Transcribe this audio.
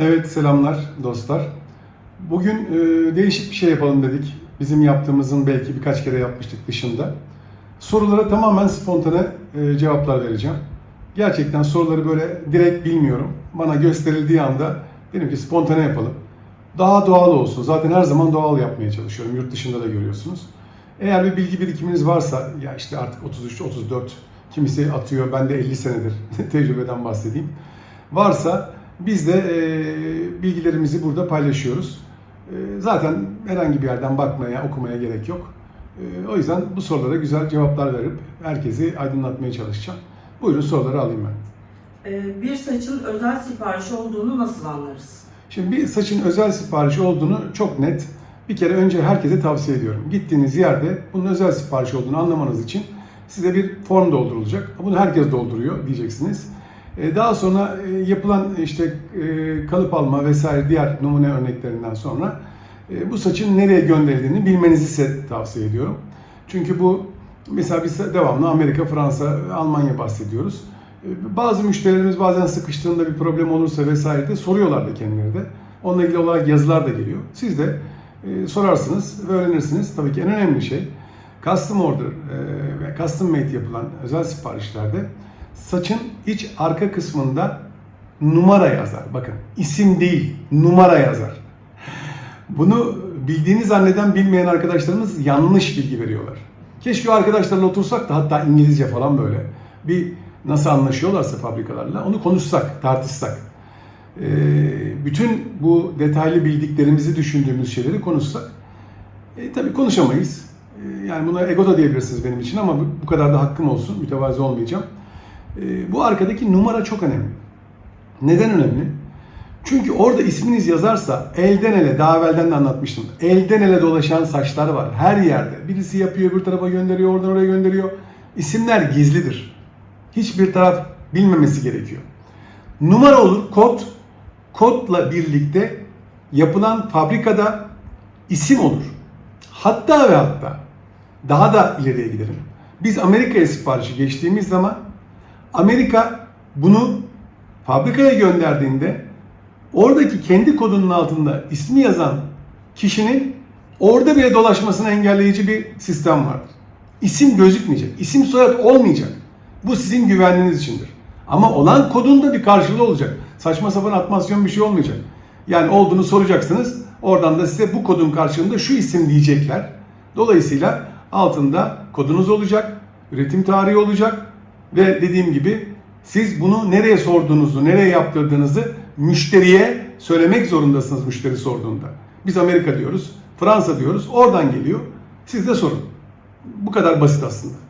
Evet selamlar dostlar. Bugün e, değişik bir şey yapalım dedik. Bizim yaptığımızın belki birkaç kere yapmıştık dışında. Sorulara tamamen spontane e, cevaplar vereceğim. Gerçekten soruları böyle direkt bilmiyorum. Bana gösterildiği anda dedim ki spontane yapalım. Daha doğal olsun. Zaten her zaman doğal yapmaya çalışıyorum. Yurt dışında da görüyorsunuz. Eğer bir bilgi birikiminiz varsa ya işte artık 33 34 kimisi atıyor. Ben de 50 senedir tecrübeden bahsedeyim. Varsa biz de e, bilgilerimizi burada paylaşıyoruz. E, zaten herhangi bir yerden bakmaya, okumaya gerek yok. E, o yüzden bu sorulara güzel cevaplar verip herkesi aydınlatmaya çalışacağım. Buyurun soruları alayım ben. Ee, Bir saçın özel sipariş olduğunu nasıl anlarız? Şimdi bir saçın özel siparişi olduğunu çok net bir kere önce herkese tavsiye ediyorum. Gittiğiniz yerde bunun özel sipariş olduğunu anlamanız için size bir form doldurulacak. Bunu herkes dolduruyor diyeceksiniz. Ee, Daha sonra e, yapılan işte e, kalıp alma vesaire diğer numune örneklerinden sonra e, bu saçın nereye gönderildiğini bilmenizi size tavsiye ediyorum. Çünkü bu mesela biz devamlı Amerika, Fransa, Almanya bahsediyoruz. E, Bazı müşterilerimiz bazen sıkıştığında bir problem olursa vesaire de soruyorlar da kendileri de. Onunla ilgili olarak yazılar da geliyor. Siz de e, sorarsınız ve öğrenirsiniz. Tabii ki en önemli şey custom order e, ve custom made yapılan özel siparişlerde saçın iç arka kısmında numara yazar. Bakın isim değil numara yazar. Bunu bildiğini zanneden bilmeyen arkadaşlarımız yanlış bilgi veriyorlar. Keşke o arkadaşlarla otursak da hatta İngilizce falan böyle bir nasıl anlaşıyorlarsa fabrikalarla onu konuşsak, tartışsak. Ee, bütün bu detaylı bildiklerimizi düşündüğümüz şeyleri konuşsak. E, tabii konuşamayız. E, yani buna ego da diyebilirsiniz benim için ama bu, kadar da hakkım olsun. Mütevazi olmayacağım. E, bu arkadaki numara çok önemli. Neden önemli? Çünkü orada isminiz yazarsa elden ele, daha evvelden de anlatmıştım. Elden ele dolaşan saçlar var her yerde. Birisi yapıyor, bir tarafa gönderiyor, oradan oraya gönderiyor. İsimler gizlidir. Hiçbir taraf bilmemesi gerekiyor. Numara olur, kod. Kodla birlikte yapılan fabrikada isim olur. Hatta ve hatta daha da ileriye gidelim. Biz Amerika'ya siparişi geçtiğimiz zaman Amerika bunu fabrikaya gönderdiğinde oradaki kendi kodunun altında ismi yazan kişinin orada bile dolaşmasını engelleyici bir sistem vardır. İsim gözükmeyecek, isim soyad olmayacak. Bu sizin güvenliğiniz içindir. Ama olan kodun da bir karşılığı olacak. Saçma sapan atmasyon bir şey olmayacak. Yani olduğunu soracaksınız. Oradan da size bu kodun karşılığında şu isim diyecekler. Dolayısıyla altında kodunuz olacak, üretim tarihi olacak ve dediğim gibi siz bunu nereye sorduğunuzu, nereye yaptırdığınızı müşteriye söylemek zorundasınız müşteri sorduğunda. Biz Amerika diyoruz, Fransa diyoruz, oradan geliyor. Siz de sorun. Bu kadar basit aslında.